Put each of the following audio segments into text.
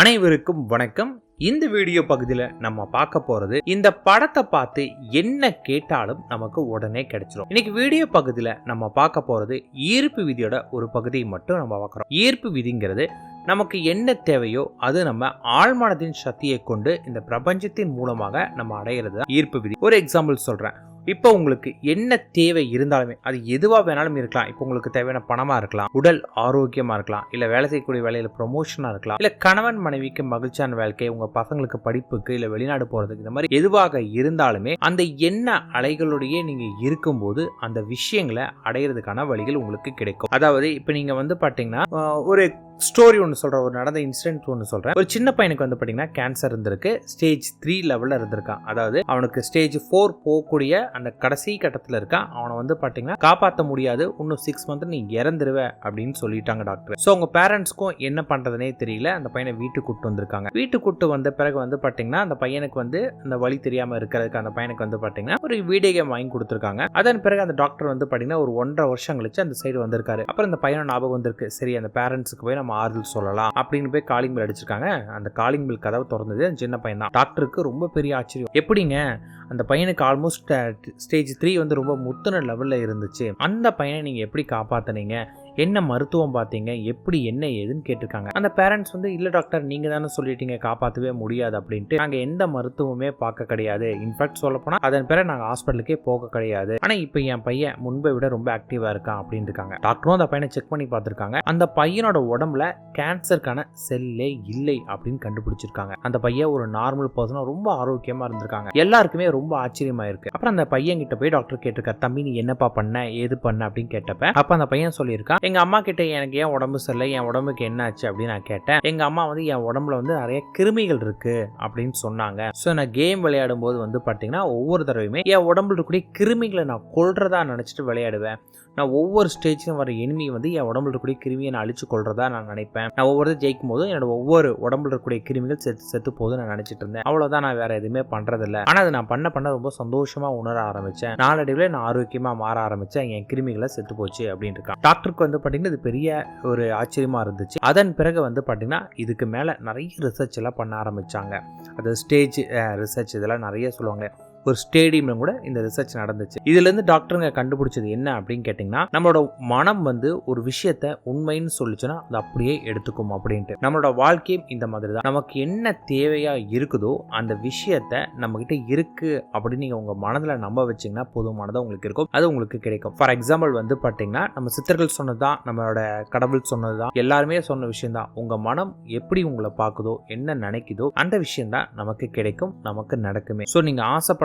அனைவருக்கும் வணக்கம். இந்த வீடியோ பகுதியில் நம்ம பார்க்க போகிறது இந்த படத்தை பார்த்து என்ன கேட்டாலும் நமக்கு உடனே கிடைச்சிரும். இன்னைக்கு வீடியோ பகுதியில் நம்ம பார்க்க போகிறது ஈர்ப்பு விதியோட ஒரு பகுதியை மட்டும் நம்ம பார்க்குறோம். ஈர்ப்பு விதிங்கிறது நமக்கு என்ன தேவையோ அது நம்ம ஆழ்மனத்தின் சக்தியை கொண்டு இந்த பிரபஞ்சத்தின் மூலமாக நம்ம அடையிறது தான் ஈர்ப்பு விதி. ஒரு எக்ஸாம்பிள் சொல்கிறேன் இப்போ உங்களுக்கு என்ன தேவை இருந்தாலுமே அது எதுவாக வேணாலும் இருக்கலாம். இப்போ உங்களுக்கு தேவையான பணமாக இருக்கலாம் உடல் ஆரோக்கியமாக இருக்கலாம் இல்லை வேலை செய்யக்கூடிய வேலையில் ப்ரொமோஷனாக இருக்கலாம் இல்லை கணவன் மனைவிக்கு மகிழ்ச்சியான வாழ்க்கை உங்கள் பசங்களுக்கு படிப்புக்கு இல்லை வெளிநாடு போகிறதுக்கு இந்த மாதிரி எதுவாக இருந்தாலுமே அந்த எண்ண அலைகளுடைய நீங்கள் இருக்கும்போது அந்த விஷயங்களை அடையிறதுக்கான வழிகள் உங்களுக்கு கிடைக்கும். அதாவது இப்போ நீங்கள் வந்து பார்த்தீங்கன்னா ஒரு ஸ்டோரி ஒன்று சொல்கிறேன் ஒரு நடந்த இன்சிடென்ட் ஒன்று சொல்கிறேன் ஒரு சின்ன பையனுக்கு வந்து பார்த்தீங்கன்னா கேன்சர் இருந்திருக்கு. ஸ்டேஜ் த்ரீ லெவலில் இருந்திருக்கான். அதாவது அவனுக்கு ஸ்டேஜ் ஃபோர் போகக்கூடிய அந்த கடைசி கட்டத்தில் இருக்கான். அவனை வந்து பார்த்தீங்கன்னா காப்பாற்ற முடியாது. இன்னும் சிக்ஸ் மந்த் நீ இறந்துருவ அப்படின்னு சொல்லிட்டாங்க டாக்டர் ஸோ அவங்க பேரண்ட்ஸ்க்கும் என்ன பண்ணுறதுனே தெரியல. அந்த பையனை வீட்டுக்கு கூட்டு வந்திருக்காங்க. வீட்டுக்கு கூட்டு வந்த பிறகு வந்து பார்த்தீங்கன்னா அந்த பையனுக்கு வந்து அந்த வழி தெரியாமல் இருக்கிறதுக்கு அந்த பையனுக்கு வந்து பார்த்தீங்கன்னா ஒரு வீடியோ கேம் வாங்கி கொடுத்துருக்காங்க. அதன் பிறகு அந்த டாக்டர் வந்து பார்த்தீங்கன்னா ஒரு ஒன்றரை வருஷம் கழிச்சு அந்த சைடு வந்திருக்காரு. அப்புறம் அந்த பையனை ஞாபகம் வந்திருக்கு. சரி அந்த பேரண்ட்ஸுக்கு போய் நம்ம ஆறுதல் சொல்லலாம் அப்படின்னு போய் காலிங் பில் அடிச்சிருக்காங்க. அந்த காலிங் பில் கதவை திறந்தது. அந்த சின்ன பையன் தான். டாக்டருக்கு ரொம்ப பெரிய ஆச்சரியம். எப்படிங்க? அந்த பையனுக்கு ஆல்மோஸ்ட் ஸ்டேஜ் த்ரீ வந்து ரொம்ப முத்துன லெவலில் இருந்துச்சு. அந்த பையனை நீங்கள் எப்படி காப்பாற்றினீங்க என்ன மருத்துவம் பார்த்தீங்க? எப்படி என்ன ஏதுன்னு கேட்டிருக்காங்க. அந்த பேரண்ட்ஸ் வந்து இல்லை டாக்டர் நீங்கள் தானே சொல்லிட்டீங்க காப்பாற்றவே முடியாது அப்படின்ட்டு. நாங்கள் எந்த மருத்துவமே பார்க்க கிடையாது. இன்ஃபேக்ட் சொல்ல போனால் அதன் பிறகு நாங்கள் ஹாஸ்பிட்டலுக்கே போக கிடையாது. ஆனால் இப்போ என் பையன் முன்பை விட ரொம்ப ஆக்டிவாக இருக்கான் அப்படின்னு இருக்காங்க. டாக்டரும் அந்த பையனை செக் பண்ணி பார்த்துருக்காங்க. அந்த பையனோட உடம்புல கேன்சருக்கான செல்லே இல்லை அப்படின்னு கண்டுபிடிச்சிருக்காங்க. அந்த பையன் ஒரு நார்மல் பர்சனாக ரொம்ப ஆரோக்கியமாக இருந்திருக்காங்க. எல்லாருக்குமே ரொம்ப ஆச்சரியமாக இருக்கு அப்புறம் அந்த பையன் கிட்ட போய் டாக்டர் கேட்டிருக்காரு தம்பி நீ என்னப்பா பண்ண? ஏது பண்ண? அப்படின்னு கேட்டப்ப அப்போ அந்த பையன் சொல்லியிருக்கான் எங்க அம்மா கிட்ட எனக்கு ஏன் உடம்பு சரியில்லை? என் உடம்புக்கு என்ன ஆச்சு அப்படின்னு நான் கேட்டேன். எங்க அம்மா வந்து என் உடம்புல வந்து நிறைய கிருமிகள் இருக்கு. அப்படின்னு சொன்னாங்க. ஸோ நான் கேம் விளையாடும் போது வந்து பார்த்தீங்கன்னா ஒவ்வொரு தடவையுமே என் உடம்புல இருக்கக்கூடிய கிருமிகளை நான் கொள்றதா நினச்சிட்டு விளையாடுவேன். நான் ஒவ்வொரு ஸ்டேஜ்லையும் வர எனிமி வந்து என் உடம்புல இருக்கக்கூடிய கிருமியை நான் அழிச்சு கொள்றதா நான் நினைப்பேன். நான் ஒவ்வொரு ஜெயிக்கும் போதும் என்னோட ஒவ்வொரு உடம்புல இருக்கக்கூடிய கிருமிகள் செத்து செத்து போதும் நான் நினைச்சிட்டு இருந்தேன். அவ்வளோதான் நான் வேற எதுவுமே பண்றதில்ல. ஆனால் அது நான் பண்ண பண்ண ரொம்ப சந்தோஷமா உணர ஆரம்பிச்சேன். நாளடைவில் நான் ஆரோக்கியமா மாற ஆரம்பிச்சேன். என் கிருமிகளை செத்து போச்சு அப்படின்னு இருக்கான். டாக்டருக்கு வந்து பாத்தீங்கன்னா இது பெரிய ஒரு ஆச்சரியமாக இருந்துச்சு. அதன் பிறகு வந்து பார்த்திங்கன்னா இதுக்கு மேலே நிறைய ரிசர்ச் எல்லாம் பண்ண ஆரம்பிச்சாங்க. அது ஸ்டேஜ் ரிசர்ச் இதெல்லாம் நிறைய சொல்லுவாங்க ஒரு ஸ்டேடியம்ல கூட இந்த ரிசர்ச் நடந்துச்சு. இதுல இருந்து டாக்டருங்க கண்டுபிடிச்சது என்ன அப்படின்னு கேட்டிங்கன்னா நம்மளோட மனம் வந்து ஒரு விஷயத்த உண்மைன்னு சொல்லிச்சுன்னா அது அப்படியே எடுத்துக்கும் அப்படின்ட்டு. நம்மளோட வாழ்க்கையும் இந்த மாதிரி தான் நமக்கு என்ன தேவையா இருக்குதோ அந்த விஷயத்த நம்ம கிட்ட இருக்கு அப்படின்னு நீங்க உங்க மனதுல நம்ப வச்சீங்கன்னா போதுமானதா உங்களுக்கு இருக்கும். அது உங்களுக்கு கிடைக்கும். ஃபார் எக்ஸாம்பிள் வந்து பாத்தீங்கன்னா நம்ம சித்தர்கள் சொன்னதுதான் நம்மளோட கடவுள் சொன்னதுதான் எல்லாருமே சொன்ன விஷயம் தான் உங்க மனம் எப்படி உங்களை பார்க்குதோ என்ன நினைக்குதோ அந்த விஷயம் தான் நமக்கு கிடைக்கும் நமக்கு நடக்குமே. ஸோ நீங்க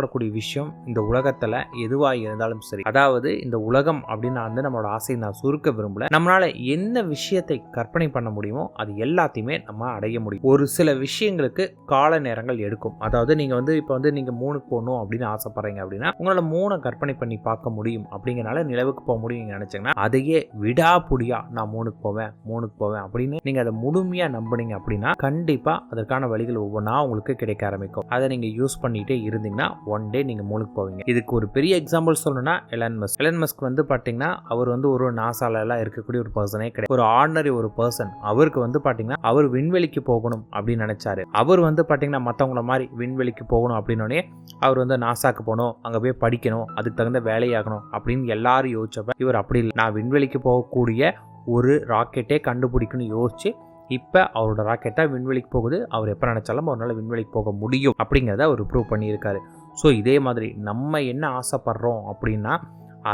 ஆசைப்படக்கூடிய விஷயம் இந்த உலகத்தில் எதுவாக இருந்தாலும் சரி. அதாவது இந்த உலகம் அப்படின்னு நான் வந்து நம்மளோட ஆசையை நான் சுருக்க விரும்பல. நம்மளால என்ன விஷயத்தை கற்பனை பண்ண முடியுமோ அது எல்லாத்தையுமே நம்ம அடைய முடியும். ஒரு சில விஷயங்களுக்கு கால நேரங்கள் எடுக்கும். அதாவது நீங்கள் வந்து இப்போ வந்து நீங்கள் மூணுக்கு போகணும் அப்படின்னு ஆசைப்படுறீங்க அப்படின்னா உங்களால் மூணை கற்பனை பண்ணி பார்க்க முடியும் அப்படிங்கிறனால நிலவுக்கு போக முடியும் நீங்கள் நினச்சிங்கன்னா அதையே விடாப்புடியாக நான் மூணுக்கு போவேன் மூணுக்கு போவேன் அப்படின்னு நீங்கள் அதை முழுமையாக நம்புனீங்க அப்படின்னா கண்டிப்பாக அதற்கான வழிகள் ஒவ்வொன்றா உங்களுக்கு கிடைக்க ஆரம்பிக்கும். அதை நீங்கள் யூஸ் பண்ணிகிட்டே இருந்தீங்கன்னா ஒன் டே நீங்கள் மூணுக்கு போவீங்க. இதுக்கு ஒரு பெரிய எக்ஸாம்பிள் சொல்லணும்னா எலன் மஸ்க் எலன் மஸ்க் வந்து பார்த்தீங்கன்னா அவர் வந்து ஒரு நாசாலெல்லாம் இருக்கக்கூடிய ஒரு பர்சனே கிடையாது. ஒரு ஆர்டினரி ஒரு பர்சன் அவருக்கு வந்து பார்த்தீங்கன்னா அவர் விண்வெளிக்கு போகணும் அப்படின்னு நினைச்சாரு. அவர் வந்து பார்த்தீங்கன்னா மற்றவங்கள மாதிரி விண்வெளிக்கு போகணும் அப்படின்னோடனே அவர் வந்து நாசாக்கு போகணும் அங்கே போய் படிக்கணும் அதுக்கு தகுந்த வேலையாகணும் அப்படின்னு எல்லாரும் யோசிச்சப்ப இவர் அப்படி இல்லை. நான் விண்வெளிக்கு போகக்கூடிய ஒரு ராக்கெட்டே கண்டுபிடிக்கணும்னு யோசிச்சு இப்போ அவரோட ராக்கெட்டாக விண்வெளிக்கு போகுது. அவர் எப்போ நினச்சாலும் அவரால் விண்வெளிக்கு போக முடியும் அப்படிங்கிறத அவர் ப்ரூவ் பண்ணியிருக்காரு. ஸோ இதே மாதிரி நம்ம என்ன ஆசைப்படுறோம் அப்படின்னா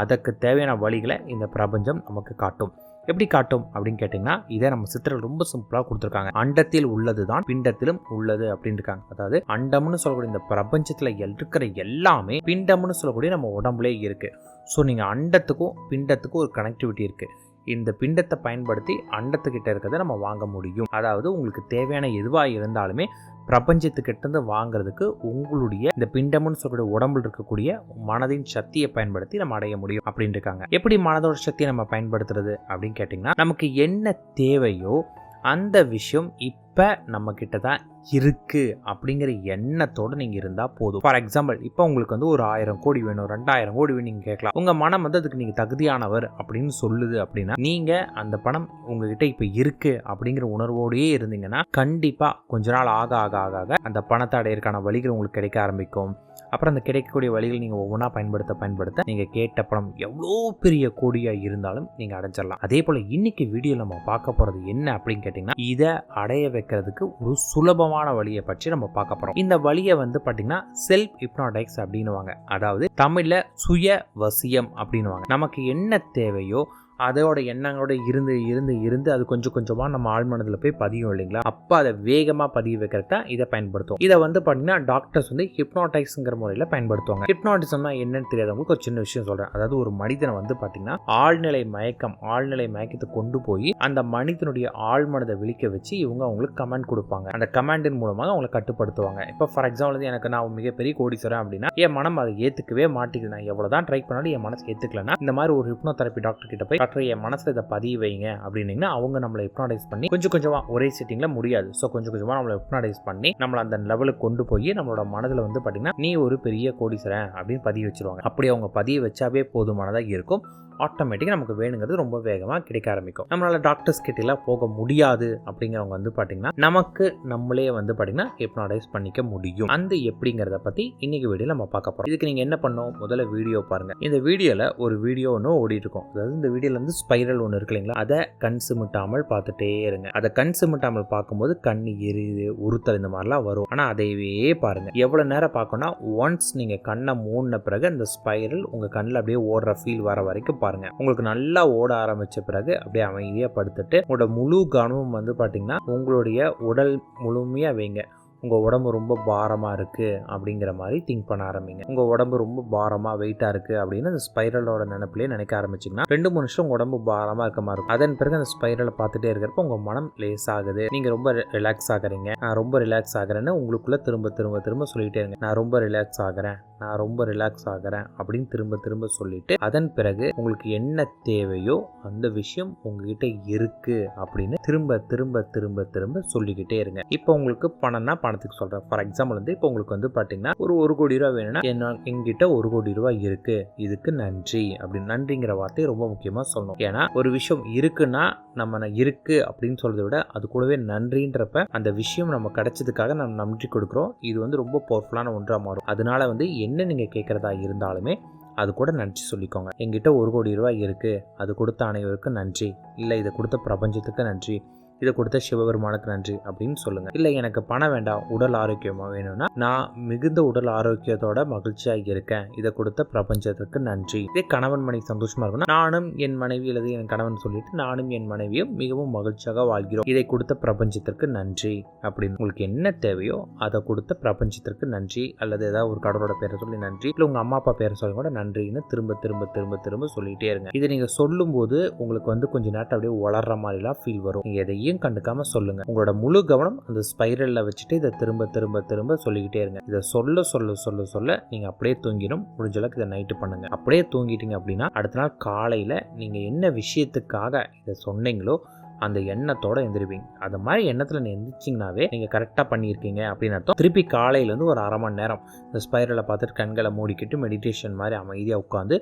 அதற்கு தேவையான வழிகளை இந்த பிரபஞ்சம் நமக்கு காட்டும். எப்படி காட்டும் அப்படின்னு கேட்டிங்கன்னா இதை நம்ம சித்திரம் ரொம்ப சிம்பிளாக கொடுத்துருக்காங்க. அண்டத்தில் உள்ளது தான் பிண்டத்திலும் உள்ளது அப்படின்னு இருக்காங்க அதாவது அண்டம்னு சொல்லக்கூடிய இந்த பிரபஞ்சத்தில் இருக்கிற எல்லாமே பிண்டம்னு சொல்லக்கூடிய நம்ம உடம்புலேயே இருக்குது ஸோ நீங்கள் அண்டத்துக்கும் பிண்டத்துக்கும் ஒரு கனெக்டிவிட்டி இருக்குது இந்த பிண்டத்தை பயன்படுத்தி அண்டத்துக்கிட்ட இருக்கிறத நம்ம வாங்க முடியும். அதாவது உங்களுக்கு தேவையான எதுவாக இருந்தாலுமே பிரபஞ்சத்துக்கிட்டேருந்து வாங்குறதுக்கு உங்களுடைய இந்த பிண்டம்னு சொல்லக்கூடிய உடம்புல இருக்கக்கூடிய மனதின் சக்தியை பயன்படுத்தி நம்ம அடைய முடியும் அப்படின்னு இருக்காங்க. எப்படி மனதோட சக்தியை நம்ம பயன்படுத்துறது அப்படின்னு கேட்டிங்கன்னா நமக்கு என்ன தேவையோ அந்த விஷயம் இப்போ இப்போ நம்மக்கிட்ட தான் இருக்குது அப்படிங்கிற எண்ணத்தோடு நீங்கள் இருந்தால் போதும். ஃபார் எக்ஸாம்பிள் இப்போ உங்களுக்கு வந்து ஒரு ஆயிரம் கோடி வேணும் ரெண்டாயிரம் கோடி வேணும் நீங்கள் கேட்கலாம். உங்கள் மனம் வந்து அதுக்கு நீங்கள் தகுதியானவர் அப்படின்னு சொல்லுது அப்படின்னா நீங்கள் அந்த பணம் உங்ககிட்ட இப்போ இருக்குது அப்படிங்கிற உணர்வோடையே இருந்தீங்கன்னா கண்டிப்பாக கொஞ்ச நாள் ஆக ஆக ஆக ஆக அந்த பணத்தை அடையிறக்கான வழிகள் உங்களுக்கு கிடைக்க ஆரம்பிக்கும். அப்புறம் அந்த கிடைக்கக்கூடிய வழிகள் நீங்கள் ஒவ்வொன்றா பயன்படுத்த பயன்படுத்த நீங்கள் கேட்ட பணம் எவ்வளோ பெரிய கோடியாக இருந்தாலும் நீங்கள் அடைஞ்சிடலாம் அதே போல் இன்னைக்கு வீடியோ நம்ம பார்க்க போகிறது என்ன அப்படின்னு கேட்டிங்கன்னா இதை அடைய வைக்கிறதுக்கு ஒரு சுலபமான வழியை பற்றி நம்ம பார்க்க போகிறோம் இந்த வழியை வந்து பார்த்தீங்கன்னா செல்ஃப் ஹிப்னாடைக்ஸ் அப்படின்னுவாங்க. அதாவது தமிழில் சுய வசியம் அப்படின்னுவாங்க. நமக்கு என்ன தேவையோ அதோட எண்ணங்களோட இருந்து இருந்து இருந்து அது கொஞ்சம் கொஞ்சமாக நம்ம ஆழ்மனதில் போய் பதியும் இல்லைங்களா? அப்போ அதை வேகமாக பதிய வைக்கிறதுக்கு தான் இதை பயன்படுத்தும் இதை வந்து பார்த்தீங்கன்னா டாக்டர்ஸ் வந்து ஹிப்னாட்டைஸ்ங்கிற முறையில் பயன்படுத்துவாங்க. ஹிப்னாட்டிசம்னா என்னன்னு தெரியாதவங்களுக்கு ஒரு சின்ன விஷயம் சொல்கிறேன் அதாவது ஒரு மனிதனை வந்து பார்த்தீங்கன்னா ஆழ்நிலை மயக்கம் ஆழ்நிலை மயக்கத்தை கொண்டு போய் அந்த மனிதனுடைய ஆழ்மனதை விழிக்க வச்சு இவங்க அவங்களுக்கு கமெண்ட் கொடுப்பாங்க. அந்த கமெண்டின் மூலமாக அவங்களை கட்டுப்படுத்துவாங்க. இப்போ ஃபார் எக்ஸாம்பிள் வந்து எனக்கு நான் மிகப்பெரிய கோடீஸ்வரன் அப்படின்னா என் மனம் அதை ஏற்றுக்கவே மாட்டேங்குது. நான் எவ்வளோ தான் ட்ரை பண்ணாலும் என் மனசு ஏற்றுக்கலன்னா இந்த மாதிரி ஒரு ஹிப்னோதெரப்பி டாக்டர் கிட்ட போய் டாக்டர் என் மனசில் இதை பதிய வைங்க அப்படின்னீங்கன்னா அவங்க நம்மளை ஹிப்னாடைஸ் பண்ணி கொஞ்சம் கொஞ்சமாக ஒரே சிட்டிங்கில் முடியாது. ஸோ கொஞ்சம் கொஞ்சமாக நம்மளை ஹிப்னாடைஸ் பண்ணி நம்மளை அந்த லெவலுக்கு கொண்டு போய் நம்மளோட மனதில் வந்து பார்த்தீங்கன்னா நீ ஒரு பெரிய கோடீஸ்வரன் அப்படின்னு பதிய வச்சுருவாங்க. அப்படி அவங்க பதிய வச்சாவே போதுமானதாக இருக்கும். ஆட்டோமேட்டிக்காக நமக்கு வேணுங்கிறது ரொம்ப வேகமாக கிடைக்க ஆரம்பிக்கும். நம்மளால் டாக்டர்ஸ் கிட்டலாம் போக முடியாது அப்படிங்கிறவங்க வந்து பார்த்தீங்கன்னா நமக்கு நம்மளே வந்து பார்த்தீங்கன்னா ஹிப்னாடைஸ் பண்ணிக்க முடியும். அந்த எப்படிங்கிறத பற்றி இன்னைக்கு வீடியோ நம்ம பார்க்க போகிறோம் இதுக்கு நீங்கள் என்ன பண்ணோம் முதல்ல வீடியோ பாருங்கள் இந்த வீடியோவில் ஒரு வீடியோ ஒன்று ஓடிட்டு இருக்கும் அதாவது இந்த வீடியோவில் வந்து ஸ்பைரல் ஒன்று இருக்கு இல்லைங்களா? அதை கண் சுமிட்டாமல் பார்த்துட்டே இருங்க. அதை கண் சுமிட்டாமல் பார்க்கும்போது கண் எரியுது உறுத்தல் இந்த மாதிரிலாம் வரும். ஆனால் அதையவே பாருங்கள் எவ்வளோ நேரம் பார்க்கணும்னா ஒன்ஸ் நீங்கள் கண்ணை மூடின பிறகு அந்த ஸ்பைரல் உங்கள் கண்ணில் அப்படியே ஓடுற ஃபீல் வர வரைக்கும் பாருங்க. உங்களுக்கு நல்லா ஓட ஆரம்பிச்ச பிறகு அப்படியே அமைதியாக படுத்துட்டு உங்களோட முழு கவனமும் வந்து பார்த்தீங்கன்னா உங்களுடைய உடல் முழுமையாக வைங்க. உங்கள் உடம்பு ரொம்ப பாரமாக இருக்குது அப்படிங்கிற மாதிரி திங்க் பண்ண ஆரம்பிங்க. உங்கள் உடம்பு ரொம்ப பாரமாக வெயிட்டாக இருக்குது அப்படின்னு அந்த ஸ்பைரலோட நினைப்பிலே நினைக்க ஆரம்பிச்சிங்கன்னா ரெண்டு மூணு நிமிஷம் உங்கள் உடம்பு பாரமாக இருக்க மாதிரி இருக்கும். அதன் பிறகு அந்த ஸ்பைரலை பார்த்துட்டே இருக்கிறப்ப உங்கள் மனம் லேஸ் ஆகுது. நீங்கள் ரொம்ப ரிலாக்ஸ் ஆகுறீங்க. நான் ரொம்ப ரிலாக்ஸ் ஆகிறேன்னு உங்களுக்குள்ளே திரும்ப திரும்ப திரும்ப சொல்லிகிட்டே இருங்க. நான் ரொம்ப ரிலாக்ஸ் ஆகிறேன். நான் ரொம்ப ரிலாக்ஸ் ஆகிறேன் அப்படின்னு திரும்ப திரும்ப சொல்லிட்டு அதன் பிறகு உங்களுக்கு என்ன தேவையோ அந்த விஷயம் உங்ககிட்ட இருக்கு அப்படின்னு திரும்ப திரும்ப திரும்ப திரும்ப சொல்லிக்கிட்டே இருங்க. இப்போ உங்களுக்கு பணம்னா பணத்துக்கு சொல்கிறேன் ஃபார் எக்ஸாம்பிள் வந்து இப்போ உங்களுக்கு வந்து பார்த்தீங்கன்னா ஒரு ஒரு கோடி ரூபா வேணும்னா என்ன எங்கிட்ட ஒரு கோடி ரூபா இருக்கு. இதுக்கு நன்றி அப்படின்னு நன்றிங்கிற வார்த்தையை ரொம்ப முக்கியமாக சொல்லணும். ஏன்னா ஒரு விஷயம் இருக்குன்னா நம்ம இருக்கு அப்படின்னு சொல்றதை விட அது கூடவே நன்றின்றப்ப அந்த விஷயம் நம்ம கிடைச்சதுக்காக நம்ம நன்றி கொடுக்குறோம். இது வந்து ரொம்ப பவர்ஃபுல்லான ஒன்றாக மாறும். அதனால வந்து என்ன என்ன நீங்கள் கேட்குறதா இருந்தாலுமே அது கூட நன்றி சொல்லிக்கோங்க. எங்கிட்ட ஒரு கோடி ரூபாய் இருக்குது அது கொடுத்த அனைவருக்கும் நன்றி. இல்லை இதை கொடுத்த பிரபஞ்சத்துக்கு நன்றி. இதை கொடுத்த சிவபெருமானுக்கு நன்றி அப்படின்னு சொல்லுங்க. இல்லை எனக்கு பணம் வேண்டாம் உடல் ஆரோக்கியமாக வேணும்னா நான் மிகுந்த உடல் ஆரோக்கியத்தோட மகிழ்ச்சியாக இருக்கேன். இதை கொடுத்த பிரபஞ்சத்திற்கு நன்றி. இதே கணவன் மனைவி சந்தோஷமா இருக்கும்னா நானும் என் மனைவி அல்லது என் கணவன் சொல்லிட்டு நானும் என் மனைவியும் மிகவும் மகிழ்ச்சியாக வாழ்கிறோம். இதை கொடுத்த பிரபஞ்சத்திற்கு நன்றி அப்படின்னு. உங்களுக்கு என்ன தேவையோ அதை கொடுத்த பிரபஞ்சத்திற்கு நன்றி அல்லது ஏதாவது ஒரு கடவுளோட பேரை சொல்லி நன்றி இல்லை உங்க அம்மா அப்பா பேரை சொல்லி கூட நன்றின்னு திரும்ப திரும்ப திரும்ப திரும்ப சொல்லிட்டே இருங்க. இதை நீங்க சொல்லும்போது உங்களுக்கு வந்து கொஞ்ச நேரத்தை அப்படியே வளர்ற மாதிரிலாம் ஃபீல் வரும். எதையும் கண்டுக்காம சொல்லுங்க. உங்களோட முழு கவனம் அந்த ஸ்பைரல்ல வச்சுட்டு இதை திரும்ப திரும்ப திரும்ப சொல்லிக்கிட்டே இருங்க. இதை சொல்ல சொல்ல சொல்ல சொல்ல நீங்க அப்படியே தூங்கிடும். முடிஞ்ச அளவுக்கு இதை நைட்டு பண்ணுங்க. அப்படியே தூங்கிட்டீங்க அப்படின்னா அடுத்த நாள் காலையில நீங்க என்ன விஷயத்துக்காக இதை சொன்னீங்களோ அந்த எண்ணத்தோட எந்திரிப்பீங்க. அது மாதிரி எண்ணத்தில் நீ எந்திரிச்சிங்கனாவே நீங்கள் கரெக்டாக பண்ணியிருக்கீங்க அப்படின்னு அர்த்தம். திருப்பி காலையிலேருந்து ஒரு அரை மணி நேரம் இந்த ஸ்பைரலை பார்த்துட்டு கண்களை மூடிக்கிட்டு மெடிடேஷன் மாதிரி அமைதியாக உட்காந்து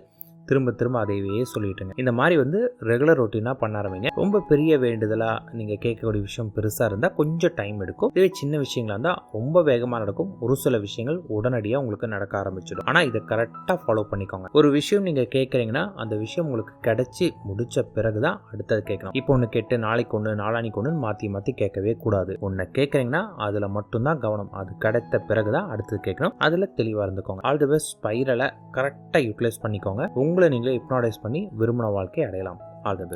திரும்ப திரும்ப அதையே சொல்லிட்டுங்க. இந்த மாதிரி வந்து ரெகுலர் ரொட்டீனாக பண்ண ஆரம்பிங்க. ரொம்ப பெரிய வேண்டுதலாக நீங்கள் கேட்கக்கூடிய விஷயம் பெருசாக இருந்தால் கொஞ்சம் டைம் எடுக்கும். இதே சின்ன விஷயங்களா இருந்தால் ரொம்ப வேகமாக நடக்கும். ஒரு சில விஷயங்கள் உடனடியாக உங்களுக்கு நடக்க ஆரம்பிச்சிடும். ஆனால் இதை கரெக்டாக ஃபாலோ பண்ணிக்கோங்க. ஒரு விஷயம் நீங்கள் கேட்குறீங்கன்னா அந்த விஷயம் உங்களுக்கு கிடைச்சி முடிச்ச பிறகு தான் அடுத்தது கேட்கணும். இப்போ ஒன்று கேட்டு நாளைக்கு ஒன்று நாளானிக்கு ஒன்று மாற்றி மாற்றி கேட்கவே கூடாது. ஒன்று கேட்குறீங்கன்னா அதில் மட்டும்தான் கவனம். அது கிடைத்த பிறகு தான் அடுத்தது கேட்கணும். அதில் தெளிவாக இருந்துக்கோங்க. ஆல் தி பெஸ்ட் ஸ்பைரலை கரெக்டாக யூட்டிலைஸ் பண்ணிக்கோங்க. உங்களை நீங்களே ஹிப்னாடைஸ் பண்ணி விரும்பின வாழ்க்கை அடையலாம். All the